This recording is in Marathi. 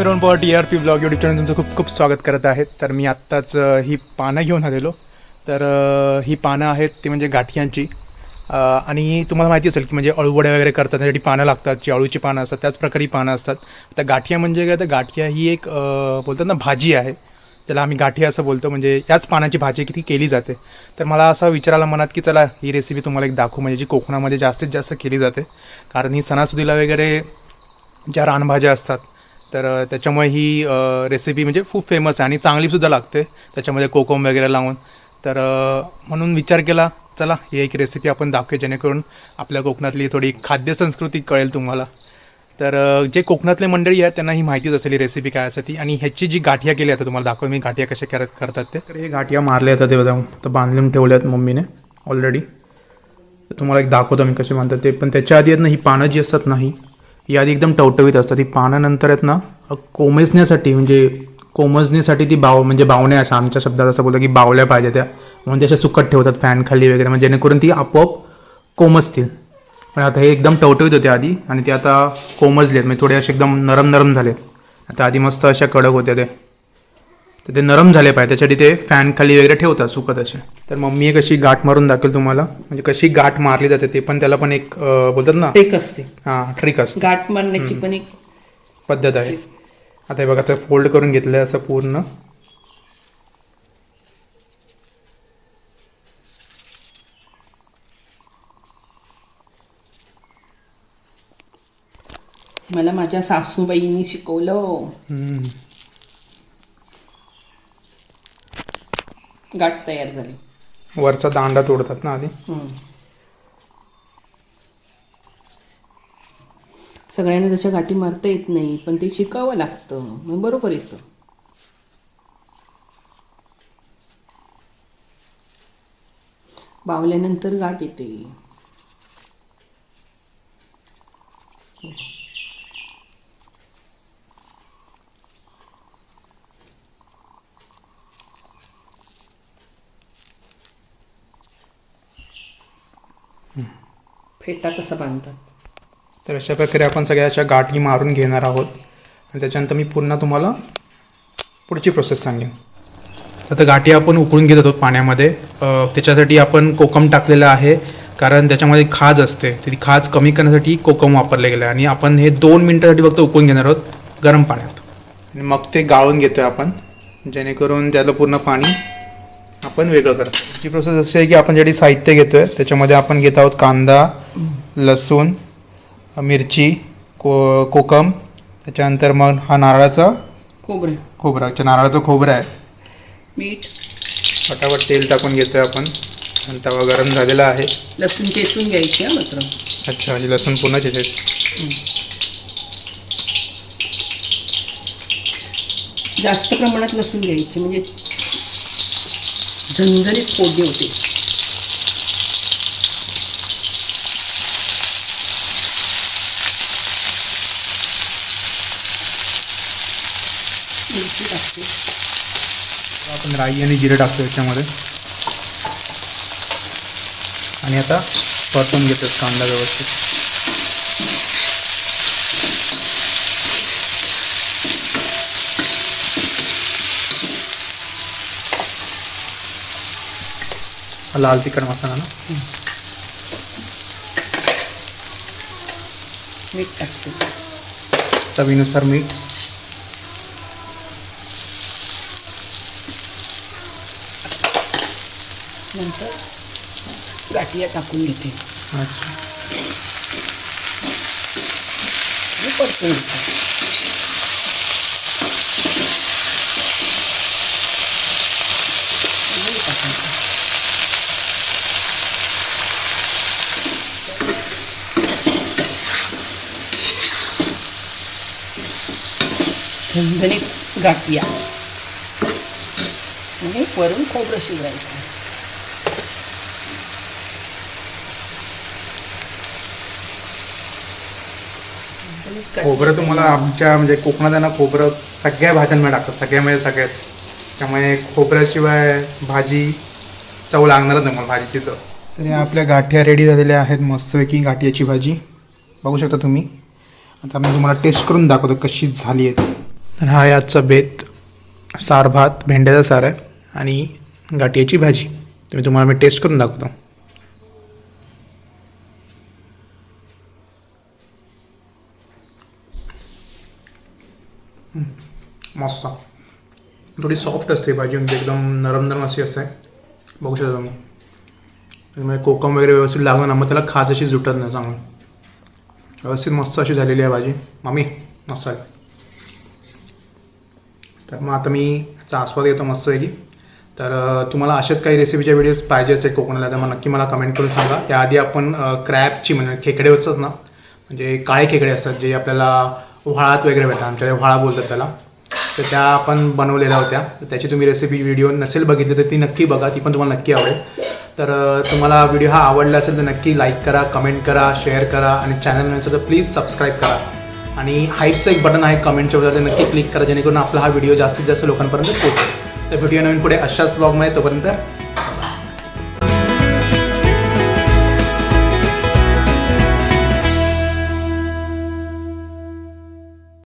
मिरवून power T R P blog YouTube channel तुमचं खूप खूप स्वागत करत आहेत तर मी आत्ताच ही पानं घेऊन आलेलो. तर ही पानं आहेत ती म्हणजे गाठियांची. आणि तुम्हाला माहिती असेल की म्हणजे अळूवड्या वगैरे करतात त्यासाठी पानं लागतात जी अळूची पानं असतात त्याच प्रकारे ही पानं असतात. तर गाठिया म्हणजे काय? तर गाठिया ही एक बोलतात ना भाजी आहे. त्याला आम्ही गाठी असं बोलतो. म्हणजे याच पानाची भाजी किती केली जाते. तर मला असं विचारायला मनात की चला ही रेसिपी तुम्हाला एक दाखवू. म्हणजे जी कोकणामध्ये जास्तीत जास्त केली जाते. कारण ही सणासुदीला वगैरे ज्या रानभाज्या असतात तर त्याच्यामुळे ही रेसिपी म्हणजे खूप फेमस आहे आणि चांगलीसुद्धा लागते. त्याच्यामध्ये कोकम वगैरे लावून. तर म्हणून विचार केला चला ही एक रेसिपी आपण दाखवू जेणेकरून आपल्या कोकणातली थोडी खाद्यसंस्कृती कळेल तुम्हाला. तर जे कोकणातले मंडळी आहेत त्यांना ही माहितीच असेल ही रेसिपी काय असते ती आणि ह्याची जी गाठिया केली आता तुम्हाला दाखव मी गाठिया कशा करत करतात ते. तर हे गाठिया मारले आता ते बघा तर बांधून ठेवल्या आहेत मम्मीने ऑलरेडी तर तुम्हाला एक दाखवतो मी कसे बांधतात ते. पण त्याच्या आधी आहेत ना ही पानं जी असतात ना ही आधी एकदम टवटवीत असतात. ती पानानंतर आहेत ना कोमेजण्यासाठी म्हणजे कोमजण्यासाठी ती बाव म्हणजे बावण्या अशा आमच्या शब्दात असं बोलतो की बावल्या पाहिजे त्या. म्हणून अशा सुकट ठेवतात फॅन खाली वगैरे. म्हणजे जेणेकरून ती आपोआप कोमजतील. पण आता हे एकदम टवटवीत होते आधी आणि ते आता कोमजलेत. म्हणजे थोडे असे एकदम नरम नरम झालेत. आता आधी मस्त अशा कडक होत्या ते तर ते नरम झाले पाहिजे. त्याच्यासाठी ते फॅन खाली वगैरे ठेवतात सुकत असे. तर मम्मी एक अशी गाठ मारून दाखवेल तुम्हाला. म्हणजे कशी गाठ मारली जाते ते पण त्याला पण एक बोलतात ना. टेक असते. हां ट्रिक असते. गाठ मारण्याची पण एक पद्धत आहे. आता हे बघा आता फोल्ड करून घेतलं आहे असं पूर्ण. मला माझ्या सासूबाईंनी शिकवलं. गाठ तयार झाली. वरचा दांडा तोडतात ना आधी. सगळ्यांना त्याच्या गाठी मारता येत नाही पण ते शिकावं लागतं. मग बरोबर येतं. बावल्यानंतर गाठ येते. फेटा कसा बांधतात? तर अशा प्रकारे आपण सगळ्याच्या गाठी मारून घेणार आहोत. आणि त्याच्यानंतर मी पुन्हा तुम्हाला पुढची प्रोसेस सांगेन. आता गाठी आपण उकळून घेत आहोत पाण्यामध्ये. त्याच्यासाठी आपण कोकम टाकलेलं आहे. कारण त्याच्यामध्ये खाज असते. ती खाज कमी करण्यासाठी कोकम वापरले गेलं. आहे आणि आपण हे दोन मिनटासाठी फक्त उकळून घेणार आहोत गरम पाण्यात. आणि मग ते गाळून घेतो आपण. जेणेकरून त्याला पूर्ण पाणी आपण वेगळं करतो ही प्रोसेस अशी आहे की आपण ज्यासाठी साहित्य घेतो आहे त्याच्यामध्ये आपण घेत आहोत कांदा लसूण मिरची को कोकम त्याच्यानंतर मग हा नारळाचा खोबरे. खोबरा अच्छा नारळाचं खोबरं आहे. मीठ. फटाफट तेल टाकून घेतोय आपण. आणि तवा गरम झालेला आहे. लसूण चेचून घ्यायची हा मात्र. अच्छा म्हणजे लसूण पुन्हा चिथे जास्त प्रमाणात लसूण घ्यायची म्हणजे झणझणीत फोडणी होते. मिरची टाकते. आपण राई आणि जिरे टाकतो याच्यामध्ये. आणि आता परतून घेतो कांदा व्यवस्थित. लाल तिखट मसाला ना? मीठ टाकते. चवीनुसार मीठ. नंतर गाठिया टाकून घेते. अच्छा. आणि परतून घेते आणि टाकायचं. झणझणीत गाठिया आणि वरून खोबरं शिजवायचं खोबरं तुम्हाला आमच्या म्हणजे कोकणात आहे ना खोबरं सगळ्या भाज्यांमध्ये टाकतात. सगळ्यामध्ये सगळ्याच. त्यामुळे खोबऱ्याशिवाय भाजी चव लागणारच नाही मला भाजीची चव. तरी आपल्या गाठ्या रेडी झालेल्या आहेत. मस्तपैकी गाठ्याची भाजी. बघू शकता तुम्ही. आता मी तुम्हाला टेस्ट करून दाखवतो कशी झाली आहे ती. तर हा आहे आजचा बेत सार भात भेंड्याचा सार आहे आणि गाठियाची भाजी. तुम्ही तुम्हाला मी टेस्ट करून दाखवतो. मस्त. थोडी सॉफ्ट असते भाजी म्हणजे एकदम नरम नरम अशी असते. बघू शकता तुम्ही. त्यामुळे कोकम वगैरे व्यवस्थित लागलं ना मग त्याला खाज अशी जुटत नाही चांगलं. व्यवस्थित मस्त अशी झालेली आहे भाजी. मामी मस्त आहे. तर मग आता मी याचा आस्वाद घेतो मस्त तर तुम्हाला असेच काही रेसिपीच्या व्हिडिओज पाहिजे असेल कोकणाला तर मग नक्की मला कमेंट करून सांगा. त्याआधी आपण क्रॅबची म्हणजे खेकडे असतात ना म्हणजे काळे खेकडे असतात जे आपल्याला व्हाळात वगैरे भेटतात आमच्याकडे व्हाळा बोलतात त्याला. तर त्या आपण बनवलेल्या होत्या. तर त्याची तुम्ही रेसिपी व्हिडिओ नसेल बघितली तर ती नक्की बघा ती पण तुम्हाला नक्की आवडेल. तर तुम्हाला व्हिडिओ हा आवडला असेल तर नक्की लाईक करा कमेंट करा शेअर करा आणि चॅनल नसेल तर प्लीज सबस्क्राईब करा. आणि हाईटचं एक बटन आहे कमेंटच्या वरती नक्की क्लिक करा जेणेकरून आपला हा व्हिडिओ जास्तीत जास्त लोकांपर्यंत पोहोचेल. तर व्हिडिओ नवीन पुढे अशाच ब्लॉगमध्ये तोपर्यंत